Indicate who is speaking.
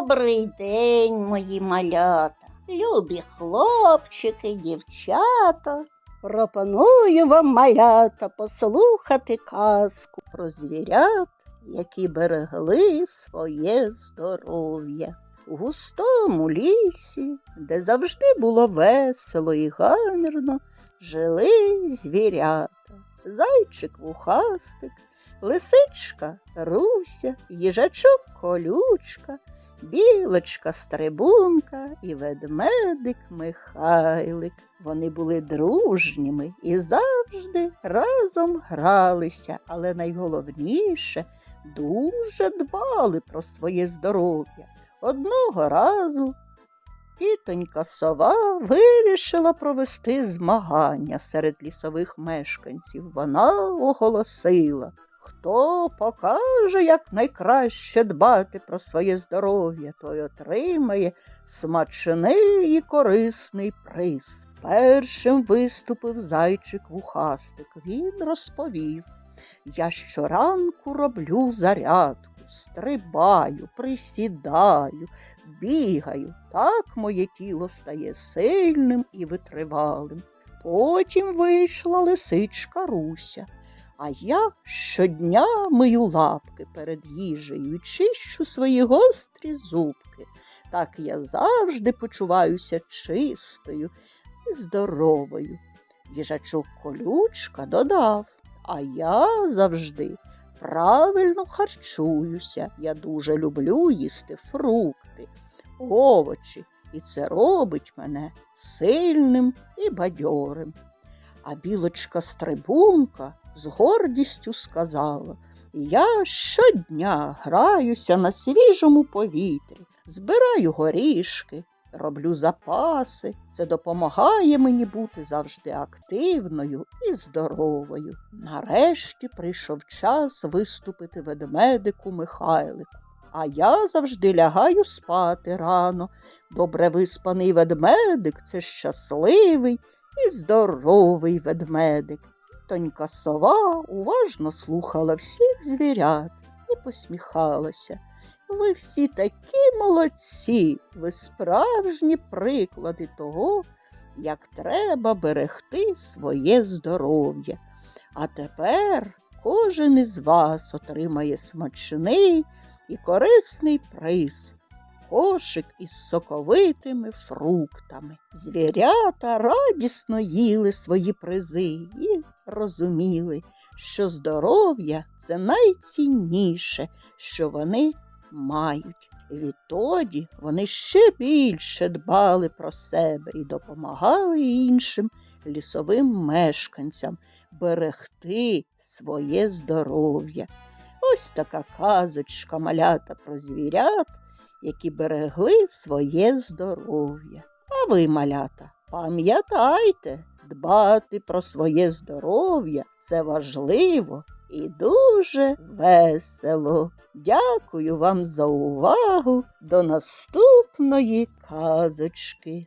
Speaker 1: Добрий день, мої малята, любі хлопчики, дівчата. Пропоную вам, малята, послухати казку про звірят, які берегли своє здоров'я. У густому лісі, де завжди було весело і гамірно, жили звірята. Зайчик вухастик, лисичка Руся, їжачок колючка, білочка стрибунка і ведмедик Михайлик. Вони були дружніми і завжди разом гралися, але найголовніше дуже дбали про своє здоров'я. Одного разу тітонька сова вирішила провести змагання серед лісових мешканців. Вона оголосила, хто покаже, як найкраще дбати про своє здоров'я, той отримає смачний і корисний приз. Першим виступив зайчик вухастик. Він розповів. Я щоранку роблю зарядку, стрибаю, присідаю, бігаю. Так моє тіло стає сильним і витривалим. Потім вийшла лисичка Руся. А я щодня мию лапки перед їжею і чищу свої гострі зубки. Так я завжди почуваюся чистою і здоровою. Їжачок колючка додав, а я завжди правильно харчуюся. Я дуже люблю їсти фрукти, овочі, і це робить мене сильним і бадьорим. А білочка стрибунка з гордістю сказала Я щодня граюся на свіжому повітрі, збираю горішки, роблю запаси. Це допомагає мені бути завжди активною і здоровою. Нарешті прийшов час виступити ведмедику Михайлику. А я завжди лягаю спати рано. Добре виспаний ведмедик це щасливий і здоровий ведмедик. Тонька сова уважно слухала всіх звірят і посміхалася. Ви всі такі молодці, ви справжні приклади того, як треба берегти своє здоров'я. А тепер кожен із вас отримає смачний і корисний приз. Кошик із соковитими фруктами. Звірята радісно їли свої призи і розуміли, що здоров'я це найцінніше, що вони мають. Відтоді вони ще більше дбали про себе і допомагали іншим лісовим мешканцям берегти своє здоров'я. Ось така казочка малята про звірят, які берегли своє здоров'я. А ви, малята, пам'ятайте, дбати про своє здоров'я це важливо і дуже весело. Дякую вам за увагу. До наступної казочки.